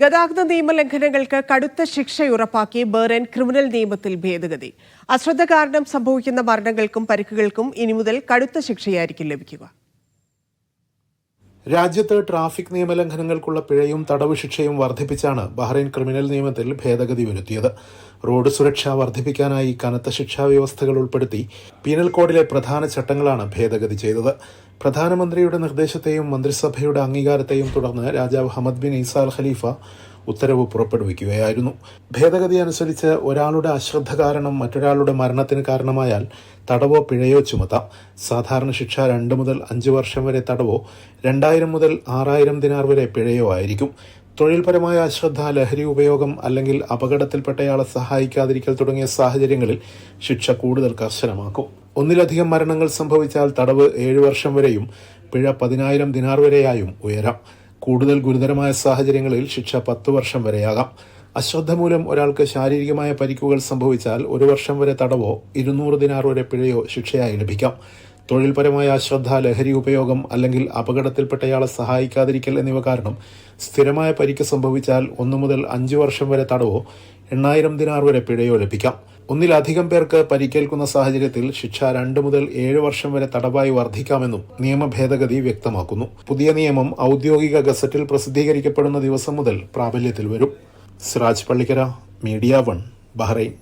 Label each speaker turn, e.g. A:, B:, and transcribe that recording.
A: ഗതാഗത നിയമലംഘനങ്ങൾക്ക് കടുത്ത ശിക്ഷ ഉറപ്പാക്കി ബേറൻ ക്രിമിനൽ നിയമത്തിൽ ഭേദഗതി. അശ്രദ്ധ കാരണം സംഭവിക്കുന്ന മരണങ്ങൾക്കും പരിക്കുകൾക്കും ഇനി മുതൽ കടുത്ത ശിക്ഷയായിരിക്കും ലഭിക്കുക.
B: രാജ്യത്ത് ട്രാഫിക് നിയമലംഘനങ്ങൾക്കുള്ള പിഴയും തടവ് ശിക്ഷയും വർദ്ധിപ്പിച്ചാണ് ബഹ്റൈൻ ക്രിമിനൽ നിയമത്തിൽ ഭേദഗതി വരുത്തിയത്. റോഡ് സുരക്ഷ വർദ്ധിപ്പിക്കാനായി കനത്ത ശിക്ഷാ വ്യവസ്ഥകൾ ഉൾപ്പെടുത്തി പീനൽ കോഡിലെ പ്രധാന ചട്ടങ്ങളാണ് ഭേദഗതി ചെയ്തത്. പ്രധാനമന്ത്രിയുടെ നിർദ്ദേശത്തെയും മന്ത്രിസഭയുടെ അംഗീകാരത്തെയും തുടർന്ന് രാജാവ് ഹമദ് ബിൻ ഇസാൽ ഖലീഫ ഉത്തരവ് പുറപ്പെടുവിക്കുകയായിരുന്നു. ഭേദഗതി അനുസരിച്ച് ഒരാളുടെ അശ്രദ്ധ കാരണം മറ്റൊരാളുടെ മരണത്തിന് കാരണമായാൽ തടവോ പിഴയോ ചുമത്താം. സാധാരണ ശിക്ഷ രണ്ട് മുതൽ അഞ്ച് വർഷം വരെ തടവോ രണ്ടായിരം മുതൽ ആറായിരം ദിനാർ വരെ പിഴയോ ആയിരിക്കും. തൊഴിൽപരമായ അശ്രദ്ധ ലഹരി ഉപയോഗം അല്ലെങ്കിൽ അപകടത്തിൽപ്പെട്ടയാളെ സഹായിക്കാതിരിക്കൽ തുടങ്ങിയ സാഹചര്യങ്ങളിൽ ശിക്ഷ കൂടുതൽ കർശനമാക്കും. ഒന്നിലധികം മരണങ്ങൾ സംഭവിച്ചാൽ തടവ് ഏഴ് വർഷം വരെയും പിഴ പതിനായിരം ദിനാർ വരെയായും ഉയരാം. കൂടുതൽ ഗുരുതരമായ സാഹചര്യങ്ങളിൽ ശിക്ഷ പത്ത് വർഷം വരെയാകാം. അശ്രദ്ധ മൂലം ഒരാൾക്ക് ശാരീരികമായ പരിക്കുകൾ സംഭവിച്ചാൽ ഒരു വർഷം വരെ തടവോ ഇരുന്നൂറ് ദിനാർ വരെ പിഴയോ ശിക്ഷയായി ലഭിക്കാം. തൊഴിൽപരമായ അശ്രദ്ധ ലഹരി ഉപയോഗം അല്ലെങ്കിൽ അപകടത്തിൽപ്പെട്ടയാളെ സഹായിക്കാതിരിക്കൽ എന്നിവ കാരണം സ്ഥിരമായ പരിക്ക് സംഭവിച്ചാൽ ഒന്നു മുതൽ അഞ്ചു വർഷം വരെ തടവോ എണ്ണായിരം ദിനാർ വരെ പിഴയോ ലഭിക്കാം. ഒന്നിലധികം പേർക്ക് പരിക്കേൽക്കുന്ന സാഹചര്യത്തിൽ ശിക്ഷ രണ്ട് മുതൽ ഏഴ് വർഷം വരെ തടവായി വർദ്ധിക്കാമെന്നും നിയമ ഭേദഗതി വ്യക്തമാക്കുന്നു. പുതിയ നിയമം ഔദ്യോഗിക ഗസറ്റിൽ പ്രസിദ്ധീകരിക്കപ്പെടുന്ന ദിവസം മുതൽ പ്രാബല്യത്തിൽ വരും. Siraj Pallikkara media one Bahrain.